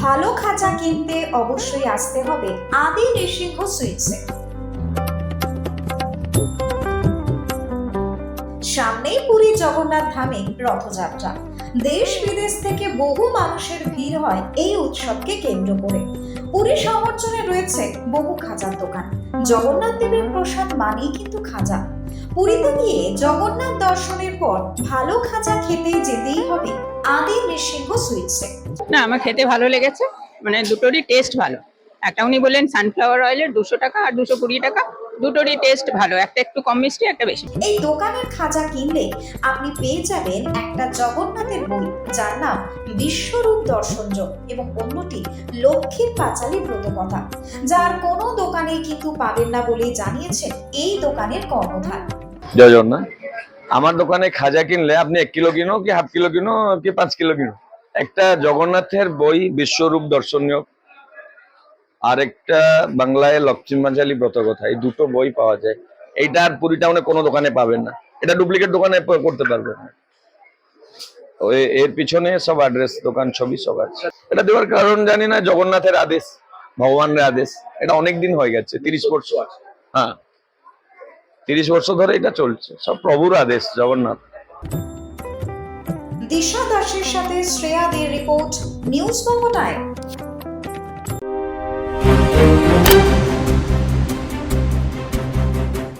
ভালো খাঁচা কিনতে অবশ্যই আসতে হবে আদি নৃসিংহ সুইটসে। সামনেই পুরী জগন্নাথ ধামে রথযাত্রা। দেশ বিদেশ থেকে বহু মানুষের ভিড় হয় এই উৎসবকে কেন্দ্র করে। পুরী সমর্চনে রয়েছে বহু খাজার দোকান। জগন্নাথ দেবের প্রসাদ মানেই কিন্তু খাজা। পুরীতে গিয়ে জগন্নাথ দর্শনের পর ভালো খাজা খেতে যেতেই হবে আদি নৃসিংহ সুইটসে না আমার খেতে ভালো লেগেছে। মানে দুটোরই টেস্ট ভালো। একটা উনি বললেন সানফ্লাওয়ার অয়েলের দুশো টাকা আর দুশো কুড়ি টাকা। দুটোরই টেস্ট ভালো। একটা একটু কম মিষ্টি একটা বেশি। এই দোকানের খাজা কিনলে আপনি পেয়ে যাবেন একটা জগন্নাথের বই যার নাম বিশ্বরূপ দর্শনযোগ এবং অন্যটি লক্ষ্মীর পাঁচালী ব্রতকথা। যার কোনো দোকানে কিন্তু পাবেন না বলেই জানিয়েছেন এই দোকানের কর্ণধার। জয় জগন্নাথ। আমার দোকানে খাজা কিনলে আপনি এক কিলো কিনো কি হাফ কিলো কিনো কি পাঁচ কিলো কিনো? একটা জগন্নাথের বই বিশ্বরূপ দর্শনীয়। আর একটা বাংলায় লক্ষ্মী মাঝালি ব্রতকথা এই দুটো বই পাওয়া যায়। এইটা আর পুরী টাউনে কোনো দোকানে পাবেন না। এটা ডুপ্লিকেট দোকানে করতে পারবেন। না এর পিছনে সব অ্যাড্রেস দোকান ছবি সব আছে। এটা দেওয়ার কারণ জানি না জগন্নাথের আদেশ ভগবানের আদেশ। এটা অনেক দিন হয়ে গেছে তিরিশ বছর। হ্যাঁ। তিরিশ বছর ধরে এটা চলছে। সব প্রভুর আদেশ, জগন্নাথ। দিশা দাসের সাথে শ্রেয়া দের রিপোর্ট, নিউজ বঙ্গ টাইম।